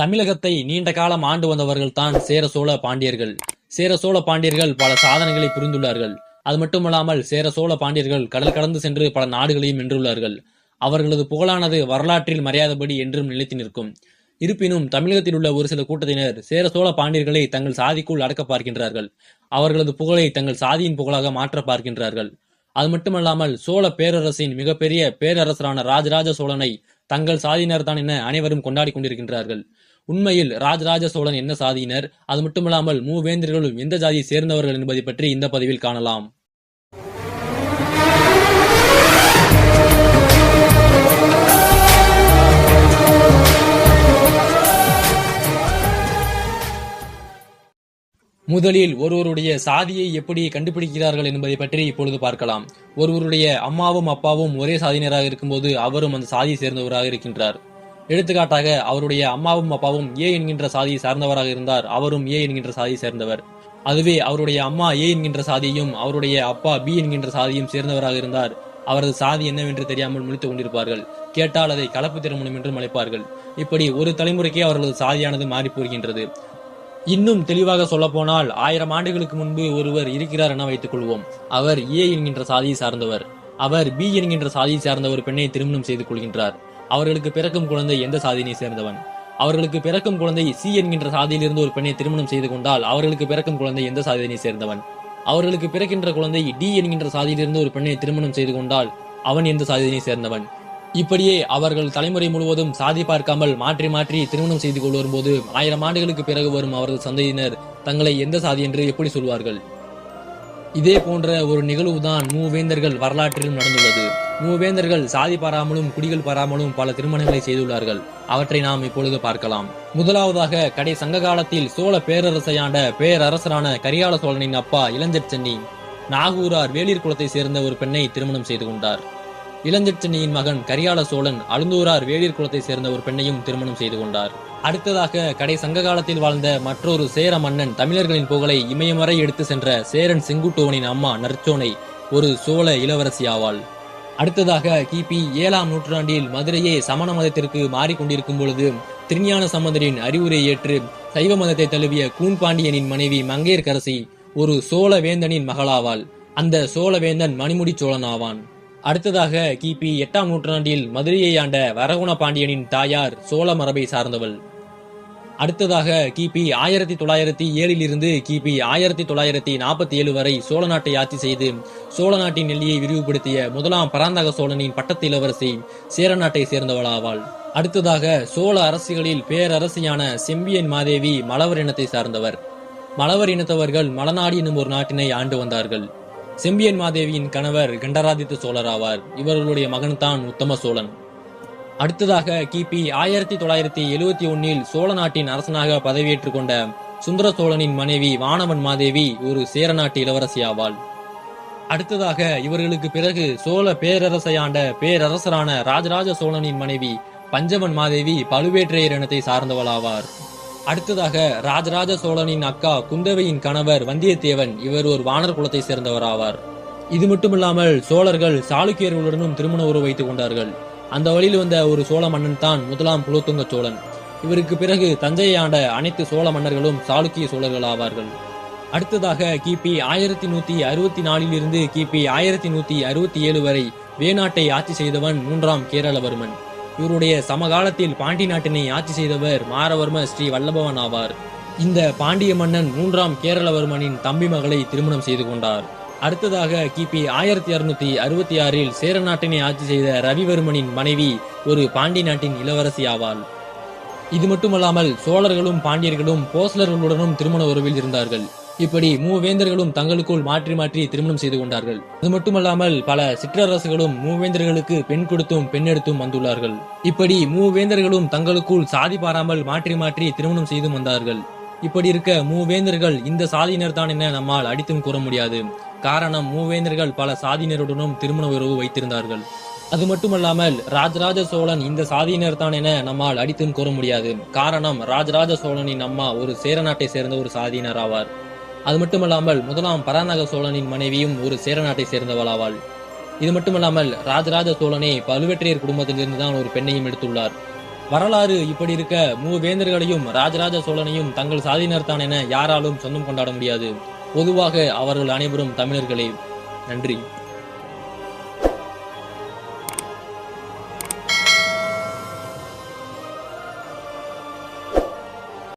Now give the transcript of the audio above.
தமிழகத்தை நீண்ட காலம் ஆண்டு வந்தவர்கள் தான் சேர சோழ பாண்டியர்கள். சேர சோழ பாண்டியர்கள் பல சாதனைகளை புரிந்துள்ளார்கள். அது மட்டுமல்லாமல் சேர சோழ பாண்டியர்கள் கடல் கடந்து சென்று பல நாடுகளையும் வென்றுள்ளார்கள். அவர்களது புகழானது வரலாற்றில் மறையாதபடி என்றும் நிலைத்து நிற்கும். இருப்பினும் தமிழகத்தில் உள்ள ஒரு சில கூட்டத்தினர் சேர சோழ பாண்டியர்களை தங்கள் சாதிக்குள் அடக்க பார்க்கின்றார்கள். அவர்களது புகழை தங்கள் சாதியின் புகழாக மாற்ற பார்க்கின்றார்கள். அது மட்டுமல்லாமல் சோழ பேரரசின் மிகப்பெரிய பேரரசரான ராஜராஜ சோழனை தங்கள் சாதியினர் தான் என அனைவரும் கொண்டாடி கொண்டிருக்கின்றார்கள். உண்மையில் ராஜராஜ சோழன் என்ன சாதியினர்? அது மட்டுமல்லாமல் மூவேந்தர்களும் எந்த ஜாதியை சேர்ந்தவர்கள் என்பதை பற்றி இந்த பதிவில் காணலாம். முதலில் ஒருவருடைய சாதியை எப்படி கண்டுபிடிக்கிறார்கள் என்பதை பற்றி இப்பொழுது பார்க்கலாம். ஒருவருடைய அம்மாவும் அப்பாவும் ஒரே சாதியினராக இருக்கும்போது அவரும் அந்த சாதியை சேர்ந்தவராக இருக்கின்றார். எடுத்துக்காட்டாக அவருடைய அம்மாவும் அப்பாவும் ஏ என்கின்ற சாதியை சார்ந்தவராக இருந்தார். அவரும் ஏ என்கின்ற சாதியை சேர்ந்தவர். அதுவே அவருடைய அம்மா ஏ என்கின்ற சாதியும் அவருடைய அப்பா பி என்கின்ற சாதியும் சேர்ந்தவராக இருந்தார். அவரது சாதி என்னவென்று தெரியாமல் முழித்துக் கொண்டிருப்பார்கள். கேட்டால் அதை கலப்பு திருமணம் என்றும் அழைப்பார்கள். இப்படி ஒரு தலைமுறைக்கே அவர்களது சாதியானது மாறி போகின்றது. இன்னும் தெளிவாக சொல்லப்போனால் ஆயிரம் ஆண்டுகளுக்கு முன்பு ஒருவர் இருக்கிறார் என வைத்துக் கொள்வோம். அவர் ஏ என்கின்ற சாதியை சார்ந்தவர். அவர் பி என்கின்ற சாதியை சார்ந்த ஒரு பெண்ணை திருமணம் செய்து கொள்கின்றார். அவர்களுக்கு பிறக்கும் குழந்தை எந்த சாதியினை சேர்ந்தவன்? அவர்களுக்கு பிறக்கும் குழந்தை சி என்கின்ற சாதியிலிருந்து ஒரு பெண்ணை திருமணம் செய்து கொண்டால் அவர்களுக்கு பிறக்கும் குழந்தை எந்த சாதியினை சேர்ந்தவன்? அவர்களுக்கு பிறக்கின்ற குழந்தை டி என்கின்ற சாதியிலிருந்து ஒரு பெண்ணை திருமணம் செய்து கொண்டால் அவன் எந்த சாதியினை சேர்ந்தவன்? இப்படியே அவர்கள் தலைமுறை முழுவதும் சாதி பார்க்காமல் மாற்றி மாற்றி திருமணம் செய்து கொண்டு வரும்போது ஆயிரம் ஆண்டுகளுக்கு பிறகு வரும் அவரது சந்ததியினர் தங்களை எந்த சாதி என்று எப்படி சொல்வார்கள்? இதே போன்ற ஒரு நிகழ்வுதான் மூவேந்தர்கள் வரலாற்றிலும் நடந்துள்ளது. மூவேந்தர்கள் சாதி பாராமலும் குடிகள் பாராமலும் பல திருமணங்களை செய்துள்ளார்கள். அவற்றை நாம் இப்பொழுது பார்க்கலாம். முதலாவதாக கடை சங்க காலத்தில் சோழ பேரரசையாண்ட பேரரசரான கரிகால சோழனின் அப்பா இளஞ்சர் சென்னி நாகூரார் வேளிர் குலத்தை சேர்ந்த ஒரு பெண்ணை திருமணம் செய்து கொண்டார். இளஞ்சென்னனியின் மகன் கரியால சோழன் அழுந்தூரார் வேளிர் குலத்தை சேர்ந்த ஒரு பெண்ணையும் திருமணம் செய்து கொண்டார். அடுத்ததாக கடை சங்க காலத்தில் வாழ்ந்த மற்றொரு சேர மன்னன் தமிழர்களின் புகழை இமயமறை எடுத்து சென்ற சேரன் செங்குட்டுவனின் அம்மா நற்சோனை ஒரு சோழ இளவரசி ஆவாள். அடுத்ததாக கிபி ஏழாம் நூற்றாண்டில் மதுரையே சமண மதத்திற்கு மாறிக்கொண்டிருக்கும் பொழுது திருஞான சம்பந்தரின் அறிவுரை ஏற்று சைவ மதத்தை தழுவிய கூன்பாண்டியனின் மனைவி மங்கையர்கரசி ஒரு சோழ வேந்தனின் மகளாவாள். அந்த சோழவேந்தன் மணிமுடி சோழன் ஆவான் அடுத்ததாக கிபி எட்டாம் நூற்றாண்டில் மதுரையை ஆண்ட வரகுண பாண்டியனின் தாயார் சோழ மரபை சார்ந்தவள். அடுத்ததாக கிபி ஆயிரத்தி தொள்ளாயிரத்தி ஏழில் இருந்து கிபி ஆயிரத்தி தொள்ளாயிரத்தி நாற்பத்தி ஏழு வரை சோழ நாட்டை ஆட்சி செய்து சோழ நாட்டின் எல்லையை விரிவுபடுத்திய முதலாம் பராந்தக சோழனின் பட்டத்து இளவரசி சேர நாட்டை சேர்ந்தவளாவாள். அடுத்ததாக சோழ அரசுகளில் பேரரசியான செம்பியன் மாதேவி மலவர் இனத்தை சார்ந்தவர். மலவர் இனத்தவர்கள் மலநாடு என்னும் ஒரு நாட்டினை ஆண்டு வந்தார்கள். செம்பியன் மாதேவியின் கணவர் கண்டராதித்த சோழர் ஆவார். இவர்களுடைய மகன்தான் உத்தம சோழன். அடுத்ததாக கிபி ஆயிரத்தி தொள்ளாயிரத்தி எழுவத்தி ஒன்னில் சோழ நாட்டின் அரசனாக பதவியேற்றுக் கொண்ட சுந்தர சோழனின் மனைவி வானவன் மாதேவி ஒரு சேர நாட்டு இளவரசி ஆவாள். அடுத்ததாக இவர்களுக்கு பிறகு சோழ பேரரசையாண்ட பேரரசரான ராஜராஜ சோழனின் மனைவி பஞ்சவன் மாதேவி பழுவேற்றையர் இனத்தை சார்ந்தவளாவார் அடுத்ததாக ராஜராஜ சோழனின் அக்கா குந்தவையின் கணவர் வந்தியத்தேவன் இவர் ஒரு வானர் குலத்தை சேர்ந்தவராவார். இது மட்டுமில்லாமல் சோழர்கள் சாளுக்கியர்களுடனும் திருமண உறவு வைத்துக் கொண்டார்கள். அந்த வழியில் வந்த ஒரு சோழ மன்னன் தான் முதலாம் குலோத்துங்க சோழன். இவருக்கு பிறகு தஞ்சையை ஆண்ட அனைத்து சோழ மன்னர்களும் சாளுக்கிய சோழர்கள் ஆவார்கள். அடுத்ததாக கிபி ஆயிரத்தி நூத்தி அறுபத்தி நாலில் இருந்து கிபி ஆயிரத்தி நூத்தி அறுபத்தி ஏழு வரை வேநாட்டை ஆட்சி செய்தவன் மூன்றாம் கேரளவர்மன். இவருடைய சமகாலத்தில் பாண்டி நாட்டினை ஆட்சி செய்தவர் மாரவர்ம ஸ்ரீ வல்லபவன் ஆவார். இந்த பாண்டிய மன்னன் மூன்றாம் கேரளவர்மனின் தம்பி மகளை திருமணம் செய்து கொண்டார். அடுத்ததாக கிபி ஆயிரத்தி அறுநூத்தி அறுபத்தி ஆறில் சேர நாட்டினை ஆட்சி செய்த ரவிவர்மனின் மனைவி ஒரு பாண்டி நாட்டின் இளவரசி ஆவாள். இது மட்டுமல்லாமல் சோழர்களும் பாண்டியர்களும் போஸ்லர்களுடனும் திருமண உறவில் இருந்தார்கள். இப்படி மூவேந்தர்களும் தங்களுக்குள் மாற்றி மாற்றி திருமணம் செய்து கொண்டார்கள். அது மட்டுமல்லாமல் பல சிற்றரசுகளும் மூவேந்தர்களுக்கு பெண் கொடுத்தும் பெண் எடுத்தும் வந்துள்ளார்கள். இப்படி மூவேந்தர்களும் தங்களுக்குள் சாதி பாராமல் மாற்றி மாற்றி திருமணம் செய்து வந்தார்கள். இப்படி இருக்க மூவேந்தர்கள் இந்த சாதியினர் தான் என நம்மால் அடித்தும் கூற முடியாது. காரணம் மூவேந்தர்கள் பல சாதியினருடனும் திருமண உறவு வைத்திருந்தார்கள். அது மட்டுமல்லாமல் ராஜராஜ சோழன் இந்த சாதியினர் தான் என நம்மால் அடித்தும் கூற முடியாது. காரணம் ராஜராஜ சோழனின் அம்மா ஒரு சேர நாட்டை சேர்ந்த ஒரு சாதியினர் ஆவார். அது மட்டுமல்லாமல் முதலாம் பராநக சோழனின் மனைவியும் ஒரு சேரநாட்டை சேர்ந்தவளாவாள். இது மட்டுமல்லாமல் ராஜராஜ சோழனே பழுவேற்றையர் குடும்பத்திலிருந்து தான் ஒரு பெண்ணையும் எடுத்துள்ளார். வரலாறு இப்படி இருக்க மூவேந்தர்களையும் ராஜராஜ சோழனையும் தங்கள் சாதியினர்தான் என யாராலும் சொந்தம் கொண்டாட முடியாது. பொதுவாக அவர்கள் அனைவரும் தமிழர்களே. நன்றி.